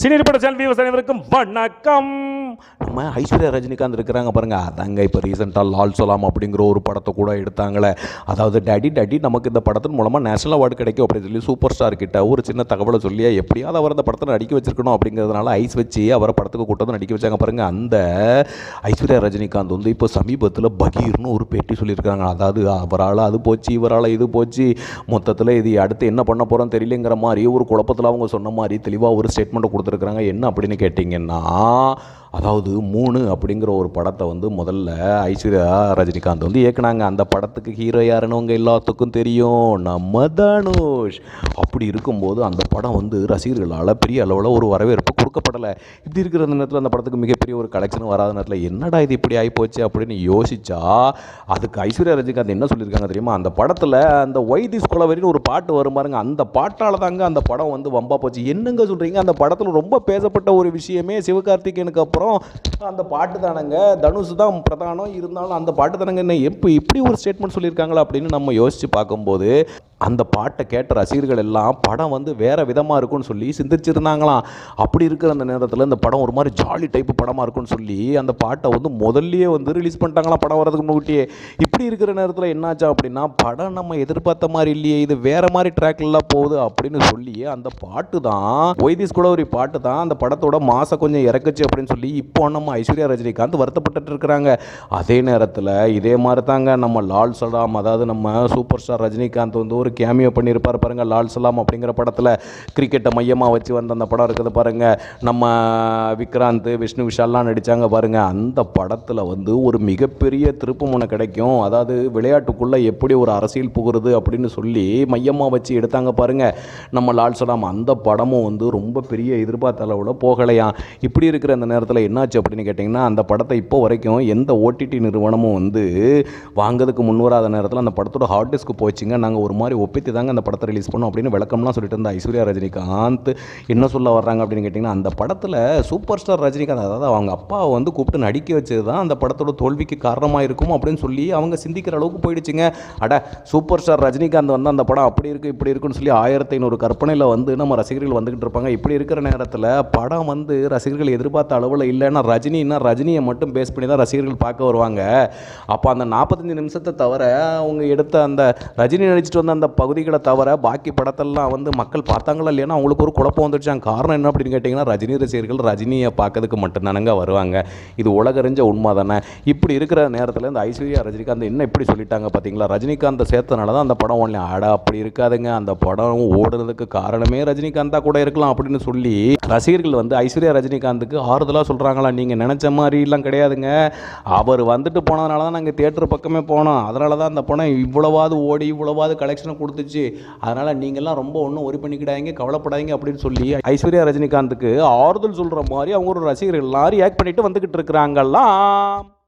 சினிப்பட channel views அனைவருக்கும் வணக்கம். நம்ம ஐஸ்வர்யா ரஜினிகாந்த் இருக்கிறாங்க பாருங்க. அதாங்க இப்போ ரீசெண்டாக லால் சொலாம் அப்படிங்கிற ஒரு படத்தை கூட எடுத்தாங்களே. அதாவது டேடி டேடி நமக்கு இந்த படத்தின் மூலமாக நேஷனல் அவார்டு கிடைக்கும் அப்படின்னு சொல்லி சூப்பர் ஸ்டார் கிட்ட ஒரு சின்ன தகவலை சொல்லி எப்படியாவது அவர் அந்த படத்தை நடிக்க வச்சிருக்கணும் அப்படிங்கிறதுனால ஐஸ் வச்சு அவரை படத்துக்கு கூட்டத்தை நடிக்க வச்சாங்க பாருங்க. அந்த ஐஸ்வர்யா ரஜினிகாந்த் வந்து இப்போ சமீபத்தில் பகீர்னு ஒரு பேட்டி சொல்லியிருக்காங்க அதாவது அவரால் அது போச்சு இவரால் இது போச்சு மொத்தத்தில் இது அடுத்து என்ன பண்ண போகிறோம் தெரியலங்கிற மாதிரி ஒரு குழப்பத்தில் அவங்க சொன்ன மாதிரி தெளிவாக ஒரு ஸ்டேட்மெண்ட்டை கொடுத்து கொடுத்துருக்குறாங்க என்ன அப்படின்னு கேட்டிங்கன்னா அதாவது மூணு அப்படிங்கிற ஒரு படத்தை வந்து முதல்ல ஐஸ்வர்யா ரஜினிகாந்த் வந்து இயக்குனாங்க. அந்த படத்துக்கு ஹீரோ யாருன்னு உங்க எல்லாத்துக்கும் தெரியும். நம்ம தனுஷ். அப்படி இருக்கும்போது அந்த படம் வந்து ரசிகர்களால் பெரிய அளவில் ஒரு வரவேற்பு கொடுக்கப்படலை இப்படி இருக்கிற நேரத்தில் அந்த படத்துக்கு மிகப்பெரிய ஒரு கலெக்ஷன் வராத நேரத்தில் என்னடா இது இப்படி ஆகிப்போச்சு அப்படின்னு யோசிச்சா அதுக்கு ஐஸ்வர்யா ரஜினிகாந்த் என்ன சொல்லியிருக்காங்க தெரியுமா? அந்த படத்தில் அந்த ஒய் திஸ் கொலவரின்னு ஒரு பாட்டு வரும் பாருங்க. அந்த பாட்டால் தாங்க அந்த படம் வந்து வம்பா போச்சு. என்னங்க சொல்கிறீங்க அந்த படத்தில் ரொம்ப பேசப்பட்ட ஒரு விஷயமே சிவகார்த்திகேயனுக்கு அப்புறம் அந்த பாட்டு தானங்க. தனுஷ் தான் பிரதானம். இருந்தாலும் அந்த பாட்டு தானங்க. என்ன எப்போ இப்படி ஒரு ஸ்டேட்மெண்ட் சொல்லியிருக்காங்களா அப்படின்னு நம்ம யோசித்து பார்க்கும்போது அந்த பாட்டை கேட்ட ரசிகர்கள் எல்லாம் படம் வந்து வேறு விதமாக இருக்கும்னு சொல்லி சிந்திச்சிருந்தாங்களாம். அப்படி இருக்கிற அந்த நேரத்தில் இந்த படம் ஒரு மாதிரி ஜாலி டைப்பு படமாக இருக்கும்னு சொல்லி அந்த பாட்டை வந்து முதல்லையே வந்து ரிலீஸ் பண்ணிட்டாங்களாம் படம் வரதுக்கு முன்னாடியே இப்படி இருக்கிற நேரத்தில் என்னாச்சா அப்படின்னா படம் நம்ம எதிர்பார்த்த மாதிரி இல்லையே இது வேறு மாதிரி ட்ராக்லாம் போகுது அப்படின்னு சொல்லி அந்த பாட்டு தான் ஒய்திஸ் கூட ஒரு பாட்டு தான் அந்த படத்தோட மாசம் கொஞ்சம் இறக்குச்சு அப்படின்னு சொல்லி இப்போ நம்ம ஐஸ்வர்யா ரஜினிகாந்த் வருத்தப்பட்டு இருக்கிறாங்க. அதே நேரத்தில் இதே மாதிரி தாங்க நம்ம லால் சலாம் அதாவது நம்ம சூப்பர் ஸ்டார் ரஜினிகாந்த் வந்து ஒரு கேமியோ பண்ணியிருப்பார் பாருங்கள் லால் சலாம் அப்படிங்கிற படத்தில். கிரிக்கெட்டை மையமாக வச்சு வந்த அந்த படம் இருக்குது பாருங்க. நம்ம விக்ராந்த் விஷ்ணு விஷால்லாம் நடித்தாங்க பாருங்கள் அந்த படத்தில் வந்து ஒரு மிகப்பெரிய திருப்புமுனை கிடைக்கும். அதாவது விளையாட்டுக்குள்ளே எப்படி ஒரு அரசியல் புகுறது அப்படின்னு சொல்லி மையமாக வச்சு எடுத்தாங்க பாருங்க. நம்ம லால் சலாம் அந்த படமும் வந்து ரொம்ப பெரிய எதிர்பார்த்த அளவில் போகலையாம் இப்படி இருக்கிற அந்த நேரத்தில் என்னாச்சு அப்படின்னு கேட்டிங்கன்னா அந்த படத்தை இப்போ வரைக்கும் எந்த ஓடிடி நிறுவனமும் வந்து வாங்குறதுக்கு முன் வராத நேரத்தில் அந்த படத்தோட ஹார்ட் டிஸ்க்கு போச்சுங்க. நாங்கள் ஒரு மாதிரி ஒப்பித்து தாங்க அந்த படத்தை ரிலீஸ் பண்ணும் அப்படின்னு விளக்கம்லாம் சொல்லிட்டு இருந்த ஐஸ்வர்யா ரஜினிகாந்த். என்ன சொல்ல வர்றாங்க அப்படின்னு கேட்டிங்கன்னா அந்த படத்தில் சூப்பர் ஸ்டார் ரஜினிகாந்த் அதாவது அவங்க அப்பாவை வந்து கூப்பிட்டு நடிக்க வச்சது தான் அந்த படத்தோட தோல்விக்கு காரணமாக இருக்கும் அப்படின்னு சொல்லி அவங்க சிந்திக்கிற அளவுக்கு போயிடுச்சுங்க. அட சூப்பர் ஸ்டார் ரஜினிகாந்த் வந்து அந்த படம் அப்படி இருக்குது இப்படி இருக்குன்னு சொல்லி ஆயிரத்தி ஐநூறு கற்பனையில் வந்து நம்ம ரசிகர்கள் வந்துக்கிட்டு இருப்பாங்க. இப்படி இருக்கிற நேரத்தில் படம் வந்து ரசிகர்கள் எதிர்பார்த்த அளவில் இல்லைன்னா ரஜினின்னா ரஜினியை மட்டும் பேஸ் பண்ணி தான் ரசிகர்கள் பார்க்க வருவாங்க. அப்போ அந்த நாற்பத்தஞ்சு நிமிஷத்தை தவிர அவங்க எடுத்த அந்த ரஜினி நடிச்சிட்டு வந்த அந்த பகுதிகளை தவிர பாக்கி படத்தெல்லாம் வந்து மக்கள் பார்த்தாங்களா இல்லைன்னா அவங்களுக்கு ஒரு குழப்பம் வந்துடுச்சாங்க காரணம் என்ன அப்படின்னு கேட்டிங்கன்னா ரஜினி ரசிகர்கள் ரஜினியை பார்க்கறதுக்கு மட்டும்தானங்க வருவாங்க. இது உலகறிஞ்ச உண்மை தானே. இப்படி இருக்கிற நேரத்தில் இந்த ஐஸ்வர்யா ரஜினிகாந்த் என்ன இப்படி சொல்லிட்டாங்க பார்த்தீங்களா ரஜினிகாந்தை சேர்த்தனால தான் அந்த படம் ஒன்லி ஆடா அப்படி இருக்காதுங்க. அந்த படம் ஓடுறதுக்கு காரணமே ரஜினிகாந்தா கூட இருக்கலாம் அப்படின்னு சொல்லி ரசிகர்கள் வந்து ஐஸ்வர்யா ரஜினிகாந்துக்கு ஆறுதலாக சொல்கிறாங்களா நீங்கள் நினச்ச மாதிரிலாம் கிடையாதுங்க. அவர் வந்துட்டு போனதுனால தான் நாங்கள் தேட்டர் பக்கமே போனோம். அதனால தான் அந்த படம் இவ்வளவாது ஓடி இவ்வளவாது கலெக்ஷனை கொடுத்துச்சு. அதனால் நீங்கள்லாம் ரொம்ப ஒன்றும் ஒரி பண்ணிக்கிடாதீங்க கவலைப்படாதீங்க அப்படின்னு சொல்லி ஐஸ்வர்யா ரஜினிகாந்துக்கு ஆறுதல் சொல்கிற மாதிரி அவங்க ஒரு ரசிகர்கள்லாம் ரியாக்ட் பண்ணிட்டு வந்துக்கிட்டு இருக்கிறாங்கல்லாம்